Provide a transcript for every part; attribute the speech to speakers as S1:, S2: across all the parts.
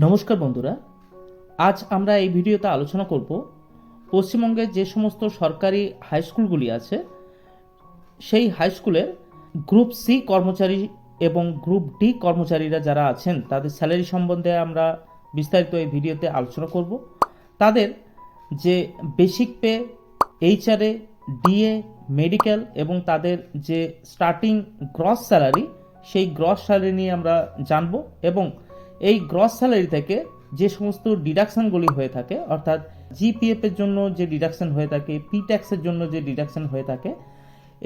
S1: নমস্কার বন্ধুরা, আজ আমরা এই ভিডিওতে আলোচনা করব পশ্চিমবঙ্গের যে সমস্ত সরকারি হাই স্কুলগুলি আছে, সেই হাই স্কুলের গ্রুপ সি কর্মচারী এবং গ্রুপ ডি কর্মচারীরা যারা আছেন, তাদের স্যালারি সম্বন্ধে আমরা বিস্তারিত এই ভিডিওতে আলোচনা করব। তাদের যে basic pay HRA DA medical এবং তাদের যে স্টার্টিং গ্রস স্যালারি সেই গ্রস স্যালারি নিয়ে আমরা জানব এবং এই গ্রস স্যালারি থেকে যে সমস্ত ডিডাকশনগুলি হয়ে থাকে, অর্থাৎ জিপিএফ এর জন্য যে ডিডাকশন হয়ে থাকে পি ট্যাক্সের জন্য যে ডিডাকশন হয়ে থাকে,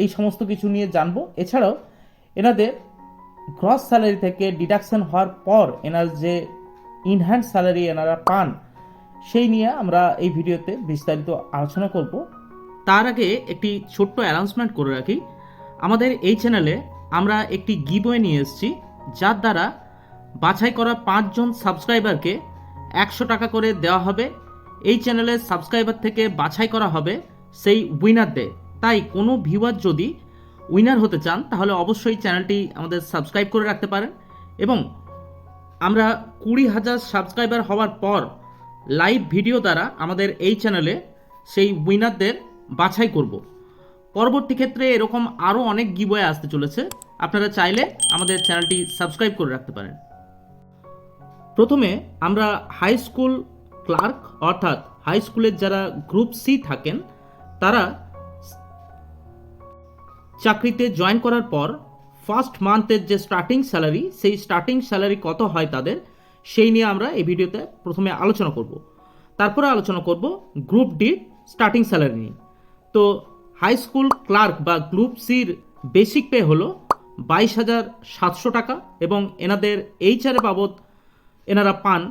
S1: এই সমস্ত কিছু নিয়ে জানব। এছাড়াও এনাদের গ্রস স্যালারি থেকে ডিডাকশন হওয়ার পর এনার যে ইনহ্যান্ড স্যালারি এনারা পান, সেই নিয়ে আমরা এই ভিডিওতে বিস্তারিত আলোচনা করব। তার আগে একটি ছোট্ট অ্যানাউন্সমেন্ট করে রাখি। আমাদের এই চ্যানেলে আমরা একটি গিবওয়ে নিয়ে এসেছি, যার দ্বারা বাছাই করা পাঁচজন সাবস্ক্রাইবারকে একশো টাকা করে দেওয়া হবে। এই চ্যানেলের সাবস্ক্রাইবার থেকে বাছাই করা হবে সেই উইনারদের তাই কোনো ভিউয়ার যদি উইনার হতে চান, তাহলে অবশ্যই চ্যানেলটি আমাদের সাবস্ক্রাইব করে রাখতে পারেন এবং আমরা কুড়ি হাজার সাবস্ক্রাইবার হওয়ার পর লাইভ ভিডিও দ্বারা আমাদের এই চ্যানেলে সেই উইনারদের বাছাই করব। পরবর্তী ক্ষেত্রে এরকম আরও অনেক গিবয়ে আসতে চলেছে। আপনারা চাইলে আমাদের চ্যানেলটি সাবস্ক্রাইব করে রাখতে পারেন। প্রথমে আমরা হাই স্কুল ক্লার্ক অর্থাৎ হাই স্কুলের যারা গ্রুপ সি থাকেন, তারা চাকরিতে জয়েন করার পর ফার্স্ট মান্থের যে স্টার্টিং স্যালারি সেই স্টার্টিং স্যালারি কত হয় তাদের, সেই নিয়ে আমরা এই ভিডিওতে প্রথমে আলোচনা করব। তারপরে আলোচনা করব গ্রুপ ডি স্টার্টিং স্যালারি নিয়ে। তো হাই স্কুল ক্লার্ক বা গ্রুপ সির বেসিক পে হলো বাইশ হাজার সাতশো টাকা এবং এনাদের এইচআর বাবদ এনারা পান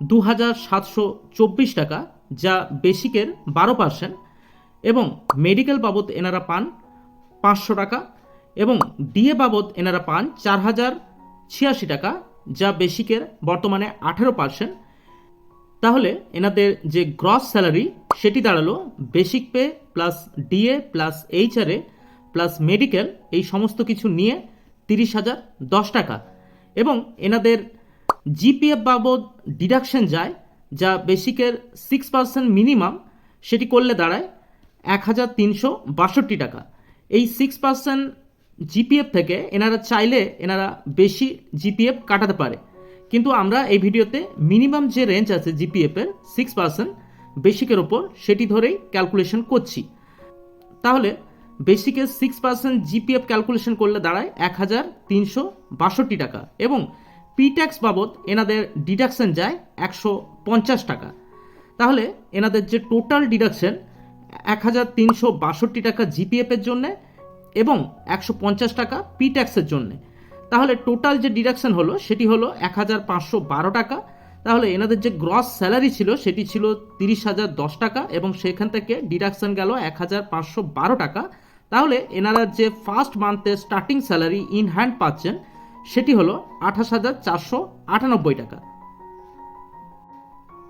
S1: দু হাজার সাতশো চব্বিশ টাকা, যা বেসিকের বারো পার্সেন্ট, এবং মেডিকেল বাবদ এনারা পান পাঁচশো টাকা, এবং ডিএ বাবদ এনারা পান চার হাজার ছিয়াশি টাকা, যা বেসিকের বর্তমানে আঠেরো পার্সেন্ট। তাহলে এনাদের যে গ্রস স্যালারি, সেটি দাঁড়াল basic pay plus DA plus HRA plus medical, এই সমস্ত কিছু নিয়ে তিরিশ হাজার দশ টাকা, এবং এনাদের জিপিএফ বাবদ ডিডাকশন যায়, যা বেসিকের সিক্স পার্সেন্ট মিনিমাম সেটি করলে দাঁড়ায় এক হাজার তিনশো বাষট্টি টাকা। এই সিক্স পার্সেন্ট জিপিএফ থেকে এনারা চাইলে এনারা বেশি জিপিএফ কাটাতে পারে। কিন্তু আমরা এই ভিডিওতে মিনিমাম যে রেঞ্জ আছে জিপিএফের সিক্স পার্সেন্ট বেসিকের ওপর, সেটি ধরেই ক্যালকুলেশন করছি। তাহলে বেসিকের সিক্স পার্সেন্ট জিপিএফ ক্যালকুলেশন করলে দাঁড়ায় এক হাজার তিনশো বাষট্টি টাকা এবং পি ট্যাক্স বাবদ এনাদের ডিডাকশন যায় একশো পঞ্চাশ টাকা। তাহলে এনাদের যে টোটাল ডিডাকশন এক হাজার তিনশো বাষট্টি টাকা জিপিএফের জন্যে এবং একশো পঞ্চাশ টাকা পি ট্যাক্সের জন্যে। তাহলে টোটাল যে ডিডাকশন হলো, সেটি হলো এক হাজার পাঁচশো বারো টাকা। তাহলে এনাদের যে গ্রস স্যালারি ছিল, সেটি ছিল তিরিশ হাজার দশ টাকা এবং সেখান থেকে ডিডাকশন গেল এক হাজার পাঁচশো বারো টাকা। তাহলে এনারা যে ফার্স্ট মান্থের স্টার্টিং স্যালারি ইন হ্যান্ড পাচ্ছেন সেটি হলো আঠাশ হাজার চারশো আটানব্বই টাকা।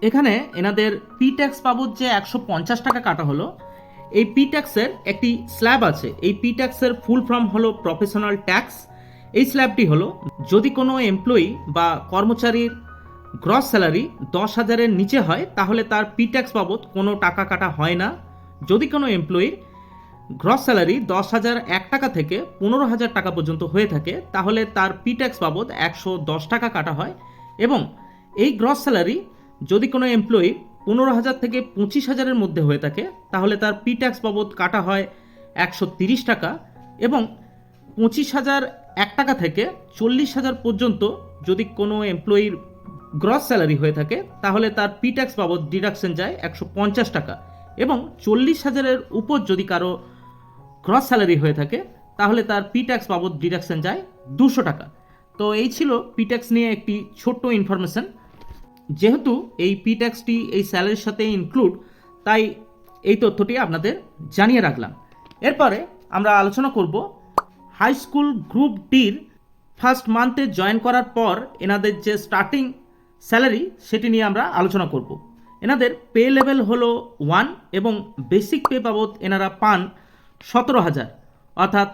S1: এখানে এনাদের পি ট্যাক্স বাবদ যে একশো পঞ্চাশ টাকা কাটা হলো, এই পি ট্যাক্সের একটি স্ল্যাব আছে। এই পি ট্যাক্সের ফুল ফর্ম হলো প্রফেশনাল ট্যাক্স এই স্ল্যাবটি হলো যদি কোনো এমপ্লয়ি বা কর্মচারীর গ্রস স্যালারি দশ হাজারের নিচে হয়, তাহলে তার পি ট্যাক্স বাবদ কোনো টাকা কাটা হয় না। যদি কোনো এমপ্লয়ির গ্রস স্যালারি দশ হাজার এক টাকা থেকে পনেরো হাজার টাকা পর্যন্ত হয়ে থাকে। তাহলে তার পি ট্যাক্স বাবদ একশো দশ টাকা কাটা হয় এবং এই গ্রস স্যালারি যদি কোনো এমপ্লয়ি পনেরো হাজার থেকে পঁচিশ হাজারের মধ্যে হয়ে থাকে, তাহলে তার পি ট্যাক্স বাবদ কাটা হয় একশো তিরিশ টাকা এবং পঁচিশ হাজার এক টাকা থেকে চল্লিশ হাজার পর্যন্ত যদি কোনো এমপ্লয়ির গ্রস স্যালারি হয়ে থাকে, তাহলে তার পি ট্যাক্স বাবদ ডিডাকশন যায় একশো পঞ্চাশ টাকা এবং চল্লিশ হাজারের উপর যদি কারও গ্রস স্যালারি হয়ে থাকে, তাহলে তার পি ট্যাক্স বাবদ ডিডাকশন যায় দুশো টাকা। তো এই ছিল পি ট্যাক্স নিয়ে একটি ছোট্ট ইনফরমেশন যেহেতু এই পি ট্যাক্সটি এই স্যালারির সাথে ইনক্লুড তাই এই তথ্যটি আপনাদের জানিয়ে রাখলাম। এরপরে আমরা আলোচনা করব হাই স্কুল গ্রুপ ডির ফার্স্ট মান্থে জয়েন করার পর এনাদের যে স্টার্টিং স্যালারি সেটি নিয়ে আমরা আলোচনা করব। এনাদের পে লেভেল হলো ওয়ান এবং বেসিক পে বাবদ এনারা পান সতেরো হাজার। অর্থাৎ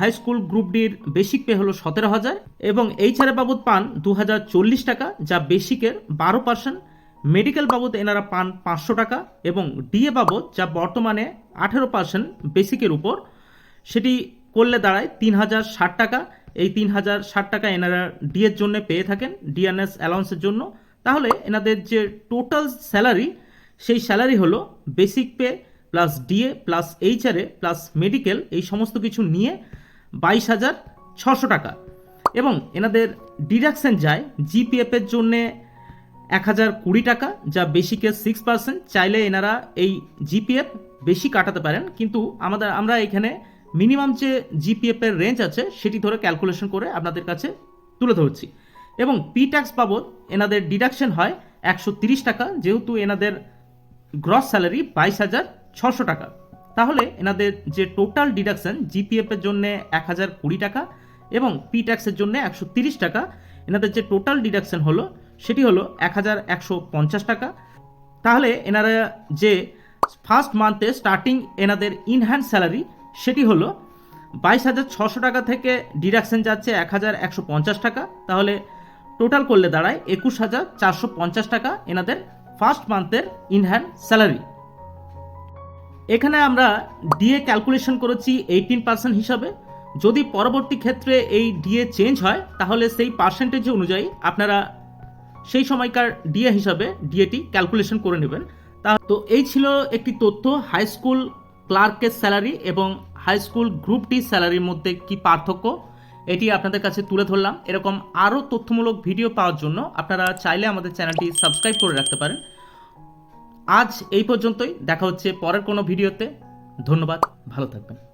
S1: হাই স্কুল গ্রুপ ডির বেসিক পে হলো সতেরো হাজার এবং এইচআরএ বাবদ পান দু হাজার চল্লিশ টাকা, যা বেসিকের বারো পার্সেন্ট মেডিকেল বাবদ এনারা পান পাঁচশো টাকা এবং ডিএ বাবদ, যা বর্তমানে আঠেরো পার্সেন্ট বেসিকের উপর, সেটি করলে দাঁড়ায় তিন হাজার ষাট টাকা। এই তিন হাজার ষাট টাকা এনারা ডিএর জন্য পেয়ে থাকেন ডিএনএস অ্যালাউন্সের জন্য। তাহলে এনাদের যে টোটাল স্যালারি সেই স্যালারি হলো basic pay plus DA plus HRA plus medical এই সমস্ত কিছু নিয়ে বাইশ হাজার ছশো টাকা। এবং এনাদের ডিডাকশন যায় জিপিএফের জন্যে এক হাজার কুড়ি টাকা, যা বেসিকের সিক্স পার্সেন্ট চাইলে এনারা এই জিপিএফ বেশি কাটাতে পারেন। কিন্তু আমাদের, আমরা এখানে মিনিমাম যে জিপিএফ এর রেঞ্জ আছে, সেটি ধরে ক্যালকুলেশন করে আপনাদের কাছে তুলে ধরছি। এবং পি ট্যাক্স বাবদ এনাদের ডিডাকশন হয় একশো তিরিশ টাকা, যেহেতু এনাদের গ্রস স্যালারি বাইশ হাজার ছশো টাকা। তাহলে এনাদের যে টোটাল ডিডাকশন জিপিএফ এর জন্য এক হাজার কুড়ি টাকা এবং পি ট্যাক্সের জন্য একশো তিরিশ টাকা, এনাদের যে টোটাল ডিডাকশন হলো, সেটি হলো এক হাজার একশো পঞ্চাশ টাকা। তাহলে এনারা যে ফার্স্ট মান্থে স্টার্টিং এনাদের ইনহ্যান্ড স্যালারি সেটি হলো বাইশ হাজার ছশো টাকা থেকে ডিডাকশন যাচ্ছে এক হাজার একশো পঞ্চাশ টাকা। তাহলে টোটাল করলে দাঁড়ায় একুশ হাজার চারশো পঞ্চাশ টাকা এনাদের ফার্স্ট মান্থের ইনহ্যান্ড স্যালারি এখানে আমরা ডিএ ক্যালকুলেশন করেছি এইটিন পার্সেন্ট হিসাবে। যদি পরবর্তী ক্ষেত্রে এই ডিএ চেঞ্জ হয়, তাহলে সেই পার্সেন্টেজ অনুযায়ী আপনারা সেই সময়কার ডিএ হিসাবে ডিএটি ক্যালকুলেশন করে নেবেন। তা, তো এই ছিল একটি তথ্য হাই স্কুল ক্লার্কের স্যালারি এবং হাই স্কুল গ্রুপ ডি স্যালারির মধ্যে কি পার্থক্য, এটি আপনাদের কাছে তুলে ধরলাম। এরকম আরও তথ্যমূলক ভিডিও পাওয়ার জন্য আপনারা চাইলে আমাদের চ্যানেলটি সাবস্ক্রাইব করে রাখতে পারেন। আজ এই পর্যন্তই। দেখা হচ্ছে পরের কোনো ভিডিওতে। ধন্যবাদ ভালো থাকবেন।